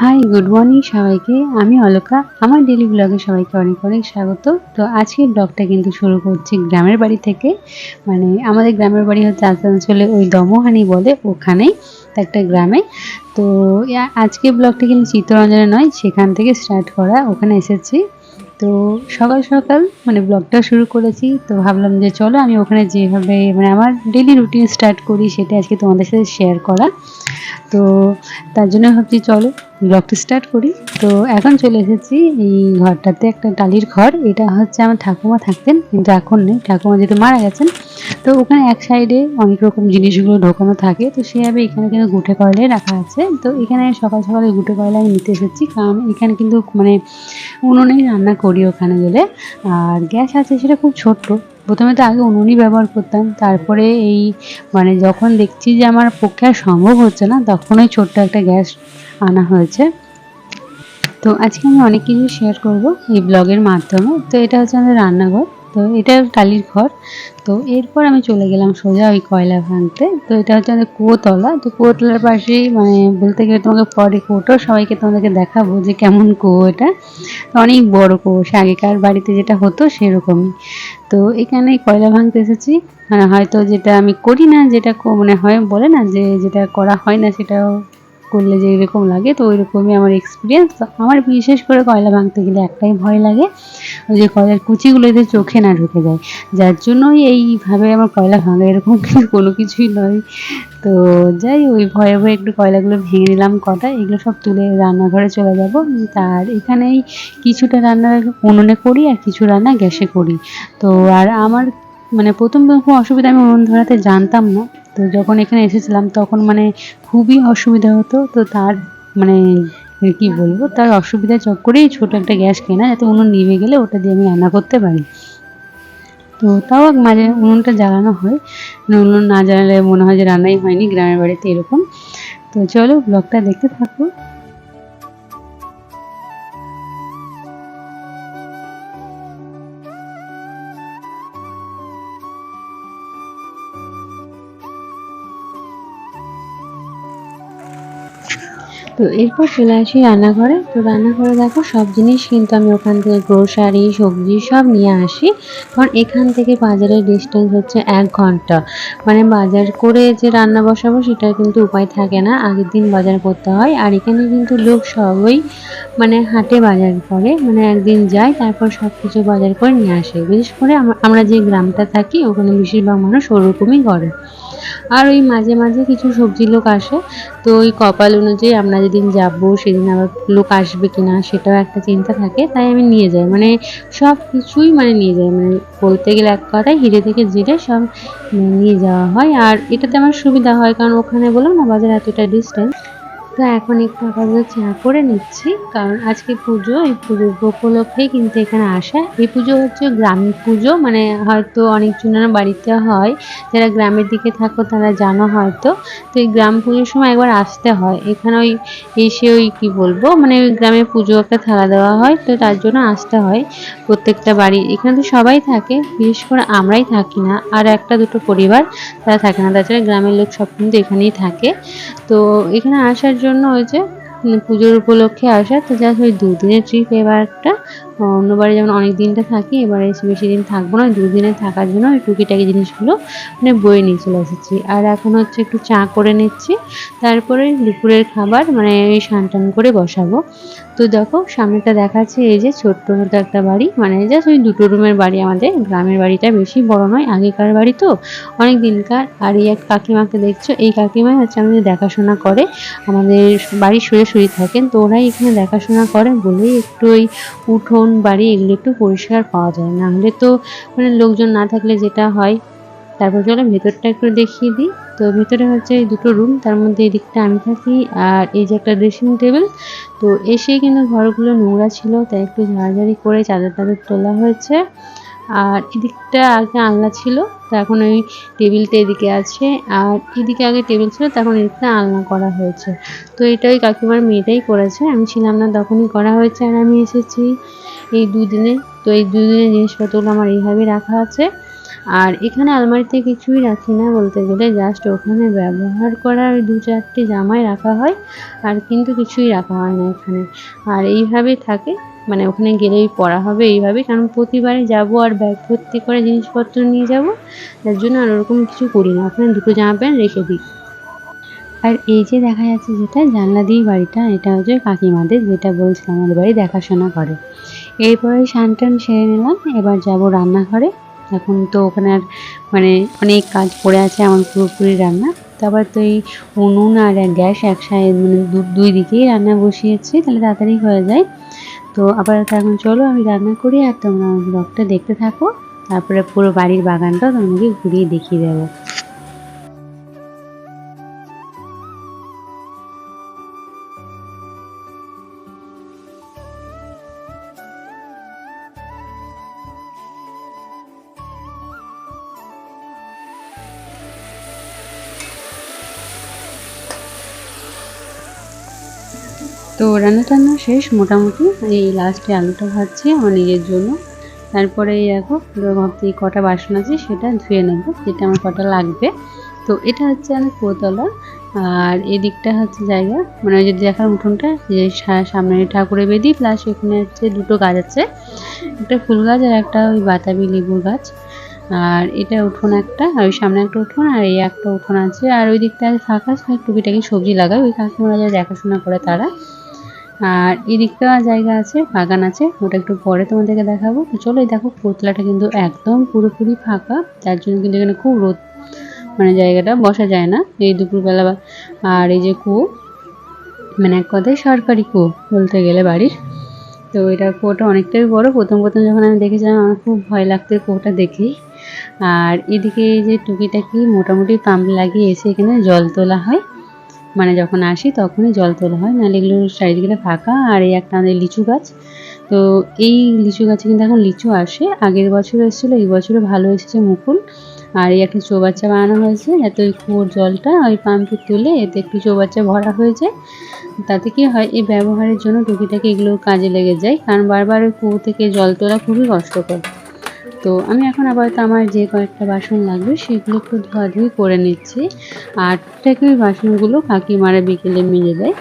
Hi good morning সবাইকে। আমি অলকা। আমার ডেলি ব্লগে সবাইকে অনেক অনেক স্বাগত। তো আজকের ব্লগটা কিন্তু শুরু করছি গ্রামের বাড়ি থেকে। মানে আমাদের গ্রামের বাড়ি হচ্ছে আসানসোলে ওই দমহানি বলে ওখানেই একটা গ্রামে। তো আজকে ব্লগটা কিন্তু চিত্তরঞ্জনে নয়, সেখান থেকে স্টার্ট করা। ওখানে এসেছি। তো সকাল সকাল মানে ব্লগটা শুরু করেছি। তো ভাবলাম যে চলো আমি ওখানে যেভাবে মানে আমার ডেলি রুটিন স্টার্ট করি, সেটা আজকে তোমাদের সাথে শেয়ার করা। তো তার জন্য ভাবছি চলো ব্লগটা স্টার্ট করি। তো এখন চলে এসেছি এই ঘরটাতে, একটা টালির ঘর। এটা হচ্ছে আমার ঠাকুমা থাকতেন, কিন্তু এখন নেই। ঠাকুমা যেহেতু মারা গেছেন, তো ওখানে এক সাইডে অনেক রকম জিনিসগুলো ঢোকানো থাকে। তো সেভাবে এখানে কিন্তু গুটে কয়লাই রাখা আছে। তো এখানে সকাল সকালে গুটে কয়লা আমি নিতে এসেছি, কারণ এখানে কিন্তু মানে উনুনেই রান্না করি ওখানে গেলে। আর গ্যাস আছে, সেটা খুব ছোট্ট। প্রথমে তো আগে উনুনই ব্যবহার করতাম, তারপরে এই মানে যখন দেখছি যে আমার পক্ষে আর সম্ভব হচ্ছে না, তখন ওই ছোট্ট একটা গ্যাস আনা হয়েছে। তো আজকে আমি অনেক কিছু শেয়ার করব এই ব্লগের মাধ্যমে। তো এটা হচ্ছে আমাদের রান্নাঘর। তো এটা টালির ঘর। তো এরপর আমি চলে গেলাম সোজা ওই কয়লা ভাঙতে। তো এটা হচ্ছে আমাদের কুয়োতলা। তো কুয়োতলার পাশেই মানে বলতে গেলে তোমাকে পরে কুয়োটো, সবাইকে তোমাদেরকে দেখাবো যে কেমন কুয়ো এটা। অনেক বড় কুয়ো, সে আগেকার বাড়িতে যেটা হতো সেরকমই। তো এখানে কয়লা ভাঙতে এসেছি। মানে হয়তো যেটা আমি করি না, যেটা মানে হয় বলে না যে যেটা করা হয় না সেটাও করলে যে এরকম লাগে, তো ওই রকমই আমার এক্সপিরিয়েন্স আমার বিশেষ করে কয়লা ভাঙতে গেলে একটাই ভয় লাগে ওই যে কয়লার কুচিগুলো এদের চোখে না ঢুকে যায়। যার জন্যই এইভাবে আমার কয়লা ভাঙা এরকম কিন্তু কোনো কিছুই নয়। তো যাই ওই ভয়ে ভয়ে একটু কয়লাগুলো ভেঙে নিলাম কটা, এগুলো সব তুলে রান্নাঘরে চলে যাব। তার এখানেই কিছুটা রান্না উনুনে করি আর কিছু রান্না গ্যাসে করি। তো আর আমার মানে প্রথম খুব অসুবিধা, আমি উনুন ধরাতে জানতাম না। তো যখন এখানে এসেছিলাম, তখন মানে খুবই অসুবিধা হতো। তো তার মানে কি বলব, তার অসুবিধা চক্করেই ছোট একটা গ্যাস কেনা, যাতে উনুন নিভে গেলে ওটা দিয়ে আমি রান্না করতে পারি। তো তাও মাঝে উনুনটা জ্বালানো হয়। মানে উনুন না জ্বালালে মনে হয় যে রান্নাই হয়নি, গ্রামের বাড়িতে এরকম। তো চলো, ব্লগটা দেখতে থাকো। তো এরপর চলে আসি রান্নাঘরে। তো রান্নাঘরে দেখো সব জিনিস কিন্তু আমি ওখান থেকে গ্রোসারি, সবজি সব নিয়ে আসি। কারণ এখান থেকে বাজারের ডিস্টেন্স হচ্ছে এক ঘণ্টা। মানে বাজার করে যে রান্না বসাবো সেটার কিন্তু উপায় থাকে না। আগের দিন বাজার করতে হয়। আর এখানে কিন্তু লোক সবই মানে হাটে বাজার করে। মানে একদিন যায়, তারপর সব কিছু বাজার করে নিয়ে আসে। বিশেষ করে আমরা যে গ্রামটা থাকি, ওখানে বেশিরভাগ মানুষ ওরকমই করে। আর ওই মাঝে মাঝে কিছু সবজি লোক আসে। তো ওই কপাল অনুযায়ী আমরা যেদিন যাব, সেদিন আবার লোক আসবে কি না সেটাও একটা চিন্তা থাকে, তাই আমি নিয়ে যাই। মানে সব কিছুই মানে নিয়ে যাই। মানে বলতে গেলে এক কথায় হিরে থেকে জিরে সব নিয়ে যাওয়া হয়। আর এটাতে আমার সুবিধা হয়, কারণ ওখানে বললাম না, বাজার এতটা ডিস্টেন্স তো এখন একটু আপাতত চা করে নিচ্ছি, কারণ আজকে পুজো, এই পুজোর উপলক্ষেই কিন্তু এখানে আসা। এই পুজো হচ্ছে গ্রামীণ পুজো মানে হয়তো অনেকজনের বাড়িতে হয়, যারা গ্রামের দিকে থাকো তারা জানো হয়তো। তো এই গ্রাম পুজোর সময় একবার আসতে হয়। এখানে ওই এসে ওই কি বলব মানে ওই গ্রামে পুজো একটা থালা দেওয়া হয়, তো তার জন্য আসতে হয় প্রত্যেকটা বাড়ি। এখানে তো সবাই থাকে, বিশেষ করে আমরাই থাকি না, আর একটা দুটো পরিবার তারা থাকে না। তাছাড়া গ্রামের লোক সব কিন্তু এখানেই থাকে। তো এখানে আসার জন্য ওই যে পুজোর উপলক্ষে আসা তো জাস্ট ওই দুদিনের ট্রিপ এবার একটা অন্যবারে যেমন অনেক দিনটা থাকি, এবারে বেশি দিন থাকব না, দুদিনে থাকার জন্য ওই টুকিটাকি জিনিসগুলো মানে বয়ে নিয়ে চলে এসেছি। আর এখন হচ্ছে একটু চা করে নিচ্ছি, তারপরে দুপুরের খাবার মানে এই স্নান টান করে বসাবো। তো দেখো, সামনেটা দেখাচ্ছে এই যে ছোট্ট মতো একটা বাড়ি মানে জাস্ট ওই দুটো রুমের বাড়ি আমাদের, গ্রামের বাড়িটা বেশি বড় নয়, আগেকার বাড়ি তো অনেক দিনকার আর এই এক কাকিমাকে দেখছ, এই কাকিমাই হচ্ছে আমাদের দেখাশোনা করে, আমাদের বাড়ির সোজাসুজি থাকেন, তো ওরাই এখানে দেখাশোনা করে বলেই একটু ওই উঠোন বাড়ি এগুলো একটু পরিষ্কার পাওয়া যায়। না হলে তো মানে লোকজন না থাকলে যেটা হয়। তারপর চলো ভেতরটা একটু দেখিয়ে দিই। তো ভেতরে হচ্ছে এই দুটো রুম তার মধ্যে এই দিকটা আমি থাকি আর এই যে একটা ড্রেসিং টেবিল তো এসে কিন্তু ঘরগুলো নোংরা ছিল, তাই একটু ঝাড়াঝাড়ি করে চাদর টাদর তোলা হয়েছে। আর এদিকটা আগে আলনা ছিল, তো এখন ওই টেবিলটা এদিকে আছে। আর এদিকে আগে টেবিল ছিল, তখন এদিকটা আলনা করা হয়েছে। তো এটা ওই কাকিমার মেয়েটাই করেছে, আমি ছিলাম না তখনই করা হয়েছে আর আমি এসেছি এই দুদিনে। তো এই দুদিনের জিনিসপত্রগুলো আমার এইভাবে রাখা আছে। আর এখানে আলমারিতে কিছুই রাখি না বলতে গেলে জাস্ট ওখানে ব্যবহার করা ওই দু চারটে জামাই রাখা হয়, আর কিন্তু কিছুই রাখা হয় না এখানে। আর এইভাবে থাকে। মানে ওখানে গেলেই পড়া হবে এইভাবে কারণ প্রতিবারে যাব আর ব্যাগ ভর্তি করে জিনিসপত্র নিয়ে যাব, তার জন্য আর ওরকম কিছু করি না। ওখানে দুটো জামা প্যান্ট রেখে দিই। আর এই যে দেখা যাচ্ছে যেটা, জানলা দিয়ে বাড়িটা, এটা হচ্ছে কাকিমাদের, যেটা বলছিলাম আমাদের বাড়ি দেখাশোনা করে। এরপরে স্নান টান সেরে নিলাম, এবার যাব রান্নাঘরে। এখন তো ওখানে আর মানে অনেক কাজ পড়ে আছে আমার পুরোপুরি রান্না। তারপর তো এই উনুন আর গ্যাস একসাথে মানে দুই দিকেই রান্না বসিয়েছি, তাহলে তাড়াতাড়ি হয়ে যায়। তো আপাতত এখন চলো, আমি রান্না করি আর তোমরা আমার ব্লগটা দেখতে থাকো। তারপরে পুরো বাড়ির বাগানটা তোমাকে ঘুরিয়ে দেখিয়ে দেবো। তো রান্না টান্না শেষ মোটামুটি। এই লাস্টে আলুটা ভাজছি আমার নিজের জন্য। তারপরে দেখো ভাবতে কটা বাসন আছে সেটা ধুয়ে নেব, যেটা আমার কটা লাগবে। তো এটা হচ্ছে আমি পোতলা। আর এদিকটা হচ্ছে জায়গা মানে ওই যে দেখার উঠোনটা, যে সামনে ঠাকুরের বেদি প্লাস এখানে হচ্ছে দুটো গাছ আছে। একটা ফুল গাছ আর একটা ওই বাতাবি লেবুর গাছ। আর এটা উঠোন একটা, আর ওই সামনে একটা উঠোন, আর এই একটা উঠোন আছে। আর ওই দিকটা ফাঁকা টুকিটাকি সবজি লাগায় ওই কাকিমারা যারা দেখাশোনা করে তারা। আর এদিকটা জায়গা আছে, বাগান আছে, ওটা একটু পরে তোমাদেরকে দেখাবো। তো চলো এই দেখো, পোতলাটা কিন্তু একদম পুরোপুরি ফাঁকা তার জন্য কিন্তু এখানে খুব রোদ মানে জায়গাটা বসা যায় না। এই দুপুরবেলা আর এই যে কুয়ো মানে এক কথায় সরকারি কুয়ো বলতে গেলে বাড়ির। তো এটা কুয়োটা অনেকটাই বড়, প্রথম প্রথম যখন আমি দেখেছিলাম, আমার খুব ভয় লাগতো কুয়োটা দেখেই আর এদিকে যে টুকিটাকি মোটামুটি পাম্প লাগিয়ে এসে এখানে জল তোলা হয়। মানে যখন আসি তখনই জল তোলা হয়, নাহলে এগুলো চারিদিকে ফাঁকা আর এই একটা আমাদের লিচু গাছ। তো এই লিচু গাছে কিন্তু এখন লিচু আসে। আগের বছর এসেছিল, এই বছরও ভালো এসেছে মুকুল। আর এই একটা চৌবাচ্চা বানানো হয়েছে যাতে ওই কুয়োর জলটা ওই পাম্পে তুলে এতে একটু চৌবাচ্চা ভরা হয়ে যায়। তাতে কি হয়, এই ব্যবহারের জন্য টুকিটাকি এগুলো কাজে লেগে যায়, কারণ বারবার ওই কুয়ো থেকে জল তোলা খুবই কষ্টকর। তো আমি এখন আপাতত আমার যে কয়েকটা বাসন লাগবে সেগুলো একটু ধোয়াধুয়ি করে নিচ্ছি। আর টুকটাক ওই বাসনগুলো কাকিমারা বিকেলে মেজে দেয়।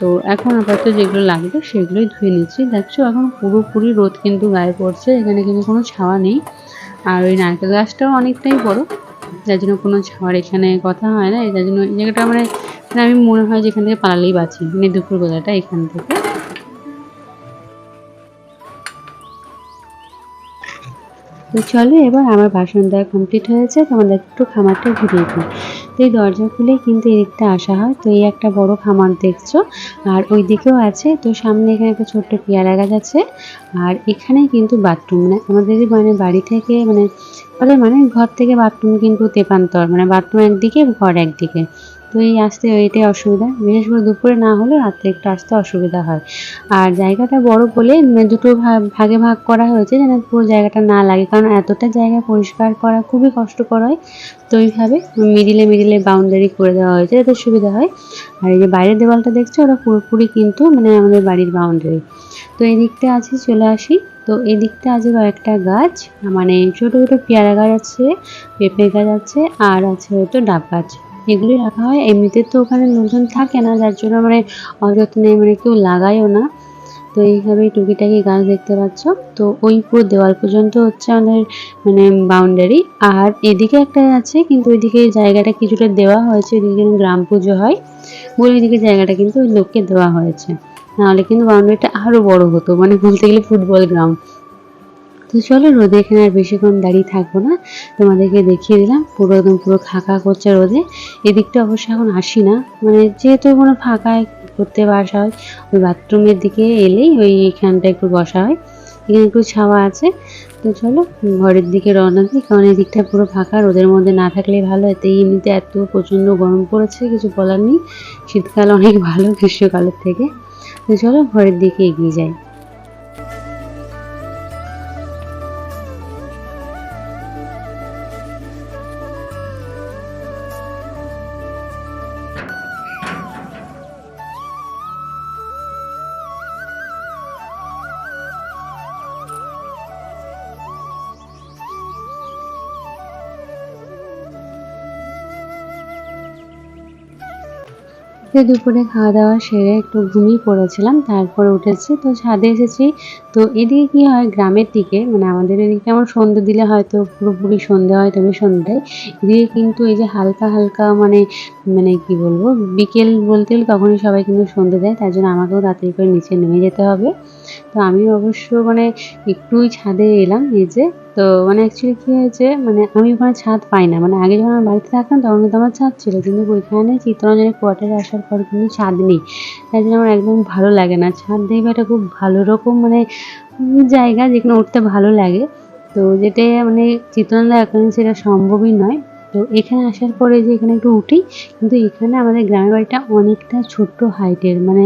তো এখন আপাতত যেগুলো লাগবে সেগুলোই ধুয়ে নিচ্ছি। দেখছ এখন পুরোপুরি রোদ কিন্তু গায়ে পড়ছে, এখানে কিন্তু কোনো ছাওয়া নেই। আর ওই নারকেল গাছটাও অনেকটাই বড়, যার জন্য কোনো ছাওয়ার এখানে কথা হয় না। যার জন্য এই জায়গাটা মানে মানে আমি মনে হয় যে এখান থেকে পালালেই বাঁচি মানে দুপুরবেলাটা এখান থেকে। তো চলো এবার আমার বাসন দেওয়া কমপ্লিট হয়েছে তোমাদের একটু খামারটা ঘুরিয়ে দিই। তো এই দরজা খুলে কিন্তু এদিকটা আসা হয়। তো এই একটা বড় খামার দেখছ, আর ওই দিকেও আছে। তো সামনে এখানে একটা ছোট্ট পেয়ারা গাছ আছে, আর এখানে কিন্তু বাথরুম মানে আমাদের মানে বাড়ি থেকে মানে মানে ঘর থেকে বাথরুম কিন্তু তেপান্তর মানে বাথরুম একদিকে, ঘর একদিকে। তো এই আসতে এটাই অসুবিধা বিশেষ করে দুপুরে না হলে রাত্রে একটু আসতে অসুবিধা হয়। আর জায়গাটা বড় বলে মানে দুটো ভাগে ভাগ করা হয়েছে যেন পুরো জায়গাটা না লাগে। কারণ এতটা জায়গা পরিষ্কার করা খুবই কষ্টকর হয়। তো ওইভাবে মিডিলে মিডিলে বাউন্ডারি করে দেওয়া হয়েছে যাতে সুবিধা হয়। আর এই যে বাইরের দেওয়ালটা দেখছ, ওটা পুরোপুরি কিন্তু মানে আমাদের বাড়ির বাউন্ডারি তো এই দিকটা আছে, চলে আসি। তো এই দিকটা আছে কয়েকটা গাছ। মানে ছোটো ছোটো পেয়ারা গাছ আছে, পেঁপে গাছ আছে, আর আছে হয়তো ডাব গাছ। এগুলোই রাখা হয়। এমনিতে তো ওখানে লোকজন থাকে না, যার জন্য মানে অযত্নে মানে কেউ লাগায়ও না। তো এইভাবেই টুকিটাকি গাছ দেখতে পাচ্ছ। তো ওই পুরো দেওয়াল পর্যন্ত হচ্ছে আমাদের মানে বাউন্ডারি আর এদিকে একটা আছে, কিন্তু ওইদিকে জায়গাটা কিছুটা দেওয়া হয়েছে। ওইদিকে গ্রাম পুজো হয় বলে ওইদিকে জায়গাটা কিন্তু ওই লোককে দেওয়া হয়েছে। নাহলে কিন্তু বাউন্ডারিটা আরও বড় হতো মানে বলতে গেলে ফুটবল গ্রাউন্ড তো চলো, রোদে এখানে আর বেশিক্ষণ দাঁড়িয়ে থাকব না। তোমাদেরকে দেখিয়ে দিলাম, পুরো একদম পুরো খাকা করছে রোদে। এদিকটা অবশ্য এখন আসি না। মানে যেহেতু কোনো ফাঁকায় করতে বাসা হয়, ওই বাথরুমের দিকে এলেই ওই এখানটা একটু বসা হয়। এখানে একটু ছাওয়া আছে। তো চলো, ঘরের দিকে রওনা দিই, কারণ এই দিকটা পুরো ফাঁকা, রোদের মধ্যে না থাকলেই ভালো। এতে এমনিতে এত প্রচণ্ড গরম পড়েছে, কিছু বলার নেই। শীতকাল অনেক ভালো, গ্রীষ্মকালের থেকে। তো চলো, ঘরের দিকে এগিয়ে যাই। তো দুপুরে খাওয়া দাওয়া সেরে একটু ঘুমিয়ে পড়েছিলাম, তারপরে উঠেছি। তো ছাদে এসেছি। তো এদিকে কি হয়, গ্রামের দিকে মানে আমাদের এদিকে কেমন সন্ধে দিলে হয়তো পুরোপুরি সন্ধে হয়, তবে সন্ধ্যায় এদিকে কিন্তু এই যে হালকা হালকা মানে মানে কি বলব, বিকেল বলতে গেলে তখনই সবাই কিন্তু সন্ধে দেয়, তার জন্য আমাকেও তাড়াতাড়ি করে নিচে নেমে যেতে হবে। তো আমি অবশ্য মানে একটুই ছাদে এলাম যে। তো মানে অ্যাকচুয়ালি কী হয়েছে মানে আমি ওখানে ছাদ পাই না। মানে আগে যখন আমার বাড়িতে থাকতাম, তখন কিন্তু আমার ছাদ ছিল। কিন্তু ওইখানে চিত্তরঞ্জনের কোয়ার্টারে আসার পর কিন্তু ছাদ নেই। তাই জন্য আমার একদম ভালো লাগে না। ছাদ দেখবাটা খুব ভালো রকম মানে জায়গা, যেখানে উঠতে ভালো লাগে। তো যেটা মানে চিত্তরঞ্জন এখন সেটা সম্ভবই নয়। তো এখানে আসার পরে যে এখানে একটু উঠি, কিন্তু এখানে আমাদের গ্রামের বাড়িটা অনেকটা ছোট্ট হাইটের মানে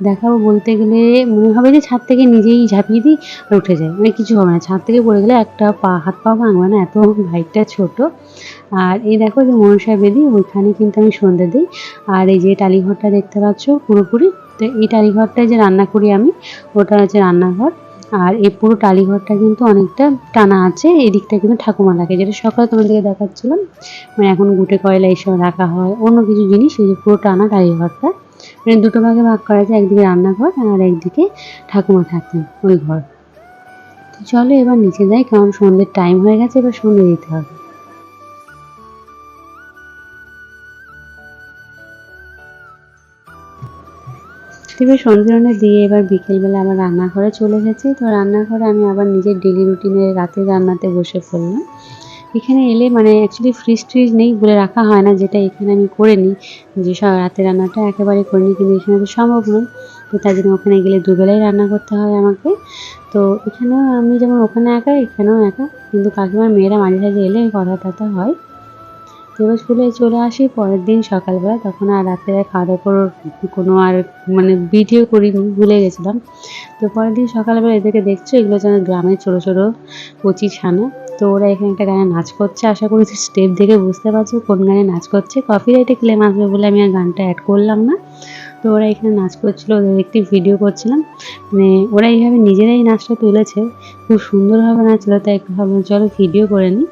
দেখাবো বলতে গেলে, মনে হবে যে ছাদ থেকে নিজেই ঝাঁপিয়ে দিই আর উঠে যায় মানে কিছু হবে না, ছাদ থেকে পড়ে গেলে একটা পা, হাত পা ভাঙবে না, এত হাইটটা ছোট। আর এই দেখো যে মনসা বেদি, ওইখানে কিন্তু আমি সন্ধে দিই। আর এই যে টালিঘরটা দেখতে পাচ্ছ পুরোপুরি, তো এই টালিঘরটায় যে রান্না করি আমি, ওটা হচ্ছে রান্নাঘর। আর এই পুরো টালিঘরটা কিন্তু অনেকটা টানা আছে, এদিকটা কিন্তু ঠাকুমা রাখে যেটা সকালে তোমাদেরকে দেখাচ্ছিলাম। মানে এখন গুটে কয়লা এইসব রাখা হয়, অন্য কিছু জিনিস, এই যে পুরো টানা টালিঘরটা। মানে দুটো ভাগে ভাগ করা আছে একদিকে রান্নাঘর আর একদিকে ঠাকুমা থাকতেন ওই ঘর। তো চলো এবার নিচে যাই, কারণ সন্ধ্যের টাইম হয়ে গেছে, এবার সন্ধ্যে দিতে হবে। এবার সন্ধ্যে দিয়ে এবার বিকেলবেলা আবার রান্নাঘরে চলে গেছি। তো রান্নাঘরে আমি আবার নিজের ডেলি রুটিনে রাতে রান্নাতে বসে পড়লাম। এখানে এলে মানে অ্যাকচুয়ালি ফ্রিজ ট্রিজ নেই বলে রাখা হয় না, যেটা এখানে আমি করে নিই। যে সব রাতে রান্নাটা একেবারে করে নিই, কিন্তু এখানে তো সম্ভব নয়। তো তার জন্য ওখানে গেলে দুবেলাই রান্না করতে হয় আমাকে। তো এখানেও আমি যেমন ওখানে একা, এখানেও একা, কিন্তু কাকিমার মেয়েরা মাঝে সাঝে এলে কথা টথা হয়। তো এবার স্কুলে চলে আসি, পরের দিন সকালবেলা, তখন আর রাতে খাওয়া দাওয়া কোনো আর মানে ভিডিও করিনি, ভুলে গেছিলাম। তো পরের দিন সকালবেলা এদেরকে দেখছ, এগুলো যেন গ্রামের ছোটো ছোটো কচি ছানা। তো ওরা এখানে একটা গানে নাচ করছে। আশা করি স্টেপ দেখে বুঝতে পারছ কোন গানে নাচ করছে। কপিরাইটে ক্লেম আসবে বলে আমি আর গানটা অ্যাড করলাম না। তো ওরা এখানে নাচ করছিল, ওদের একটি ভিডিও করছিলাম। মানে ওরা এইভাবে নিজেরাই নাচটা তুলেছে। খুব সুন্দরভাবে নাচলো, তাই একটু ভাবলাম চলো ভিডিও করে নিই।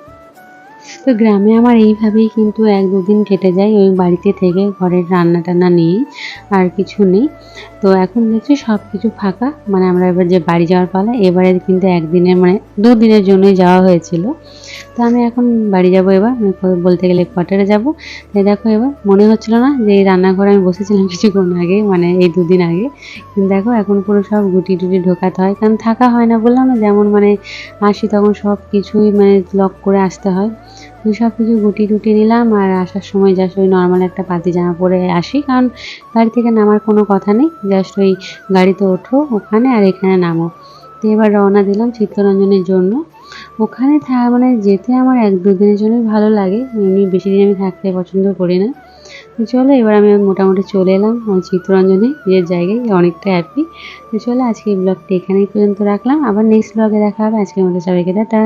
তো গ্রামে আমার এইভাবেই কিন্তু এক দুদিন কেটে যায়। ওই বাড়িতে থেকে ঘরের রান্না টান্না নেই, আর কিছু নেই। তো এখন দেখছি সব কিছু ফাঁকা। মানে আমরা এবার যে বাড়ি যাওয়ার পালা, এবারে কিন্তু একদিনের মানে দুদিনের জন্যই যাওয়া হয়েছিল। তো আমি এখন বাড়ি যাব এবার মানে বলতে গেলে কোয়ার্টারে যাব। তাই দেখো এবার মনে হচ্ছিল না যে এই রান্নাঘরে আমি বসেছিলাম কিছুক্ষণ আগে মানে এই দুদিন আগে। কিন্তু দেখো এখন পুরো সব গুটি টুটি ঢোকাতে হয়, কারণ থাকা হয় না বললাম না, যেমন মানে আসি তখন সব কিছুই মানে লক করে আসতে হয়। সব কিছু গুটি টুটি নিলাম আর আসার সময় জাস্ট ওই নর্মাল একটা পাতি জামা পরে আসি, কারণ গাড়ি থেকে নামার কোনো কথা নেই। জাস্ট ওই গাড়িতে ওঠো ওখানে আর এখানে নামো। তো এবার রওনা দিলাম চিত্তরঞ্জনের জন্য। ওখানে থা মানে যেতে আমার এক দু দিনের জন্যই ভালো লাগে। এমনি বেশি দিন আমি থাকতে পছন্দ করি না। তো চলো এবার আমি মোটামুটি চলে এলাম আমার চিত্তরঞ্জনে, নিজের জায়গায় অনেকটা হ্যাপি তো চলো আজকে এই ব্লগটা এখানেই পর্যন্ত রাখলাম। আবার নেক্সট ব্লগে দেখা হবে। আজকের মতো সবাইকে টাটা।